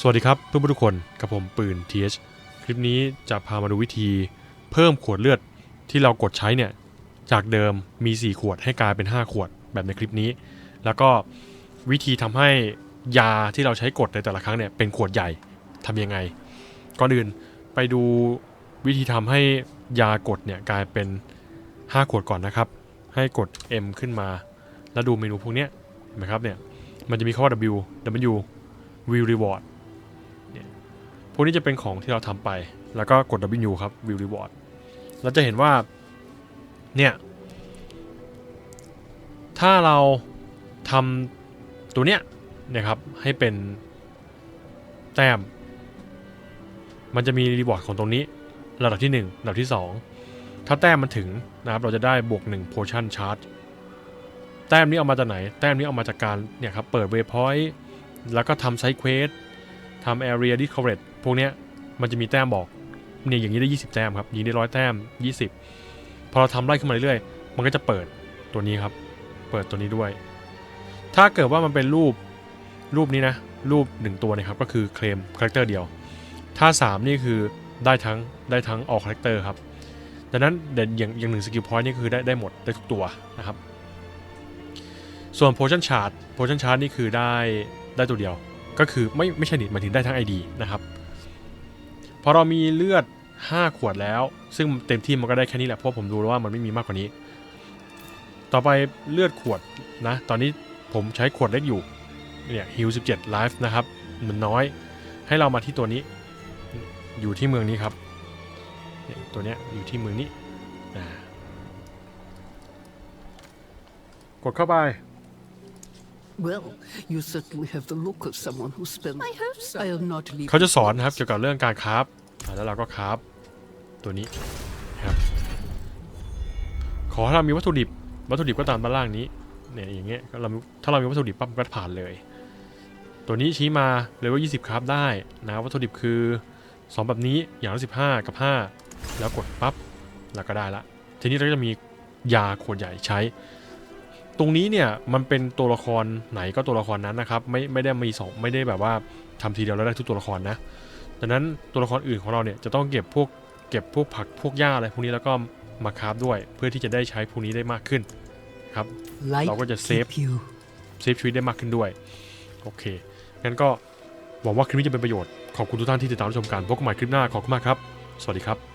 สวัสดีครับเพื่อนๆทุกคนกับผมปืน TH คลิปนี้จะพามาดูวิธีเพิ่มขวดเลือดที่เรากดใช้เนี่ย จากเดิมมี 4 ขวดให้กลายเป็น 5 ขวดแบบในคลิปนี้ แล้วก็วิธีทำให้ยาที่เราใช้กดในแต่ละครั้งเนี่ยเป็นขวดใหญ่ทำยังไง ก่อนอื่นไปดูวิธีทำให้ยากดเนี่ยกลายเป็น 5 ขวดก่อนนะครับ ให้กด M ขึ้นมา แล้วดูเมนูพวกนี้เห็นไหมครับเนี่ยมันจะมีคำว่า W W View Reward พวกนี้จะเป็นของที่เราทำไป แล้วก็กด W ครับ View Reward เราจะเห็นว่า เนี่ย ถ้าเราทำตัวเนี้ยนะครับ ให้เป็นแต้ม มันจะมีรีวอร์ดของตรงนี้ ระดับที่ 1 ระดับที่ 2 ถ้าแต้มมันถึงนะครับ เราจะได้บวก1 potion charge แต้มนี้เอามาจากไหน แต้มนี้เอามาจากการเนี่ยครับ เปิดเวพอยต์แล้วก็ทำไซเควส ทำ area discovered พวกเนี้ยมันจะมีแต้มบอกเนี่ยอย่างนี้ได้ 20 แต้มครับยิงได้ร้อยแต้ม 20 พอเราทำไล่ขึ้นมาเรื่อยๆ มันก็จะเปิดตัวนี้ครับ เปิดตัวนี้ด้วย ถ้าเกิดว่ามันเป็นรูปรูปนี้นะ รูป 1 ตัวนะครับ ก็คือเคลมคาแรคเตอร์เดียว ถ้า 3 นี่คือได้ทั้งได้ทั้งออกคาแรคเตอร์ครับดังนั้นเด่นอย่างอย่างหนึ่งสกิลพอยต์นี่คือได้ได้หมดได้ทุกตัวนะครับ ส่วน potion chart potion chart นี่คือได้ได้ตัวเดียว ก็คือไม่ไม่ใช่นิดหมายถึงได้ทั้ง ID นะครับ พอเรามีเลือด 5 ขวดแล้ว ซึ่งเต็มที่มันก็ได้แค่นี้แหละเพราะผมดูแล้วว่ามันไม่มีมากกว่านี้ ต่อไปเลือดขวดนะ ตอนนี้ผมใช้ขวดเล็กอยู่เนี่ยฮิว17 life นะครับมันน้อย ให้เรามาที่ตัวนี้ อยู่ที่เมืองนี้ครับเนี่ยตัวเนี้ยอยู่ที่เมืองนี้กดเข้าไป Well, you certainly have the look of someone who spent. I hope so. I'll not leave. เขาจะสอนนะครับเกี่ยวกับเรื่องการคราฟอ่าแล้วเราก็คราฟตัวนี้นะครับ ขอให้เรามีวัตถุดิบ วัตถุดิบก็ตามด้านล่างนี้ เนี่ยอย่างเงี้ยเราถ้าเรามีวัตถุดิบปั๊บมันก็ผ่านเลย ตัวนี้ชี้มาเลยว่า20 คราฟได้นะวัตถุดิบคือ 2 แบบนี้อย่างละ15 กับ 5 แล้วกดปั๊บแล้วก็ได้ละ ทีนี้เราก็จะมียาขวดใหญ่ใช้ ตรงนี้เนี่ยมันเป็นตัวละครไหนก็ตัวละครนั้นนะครับ ไม่ไม่ได้มีสองไม่ได้แบบว่าทำทีเดียวแล้วได้ทุกตัวละครนะดังนั้นตัวละครอื่นของเราเนี่ยจะต้องเก็บพวกเก็บพวกผักพวกหญ้าอะไรพวกนี้แล้วก็มาคราฟด้วย เพื่อที่จะได้ใช้พวกนี้ได้มากขึ้นครับ Light เราก็จะเซฟ keep you. เซฟชีวิตได้มากขึ้นด้วยโอเคงั้นก็หวังว่าคลิปนี้จะเป็นประโยชน์ขอบคุณทุกท่านที่ติดตามรับชมกันพบกันใหม่คลิปหน้าขอบคุณมากครับ สวัสดีครับ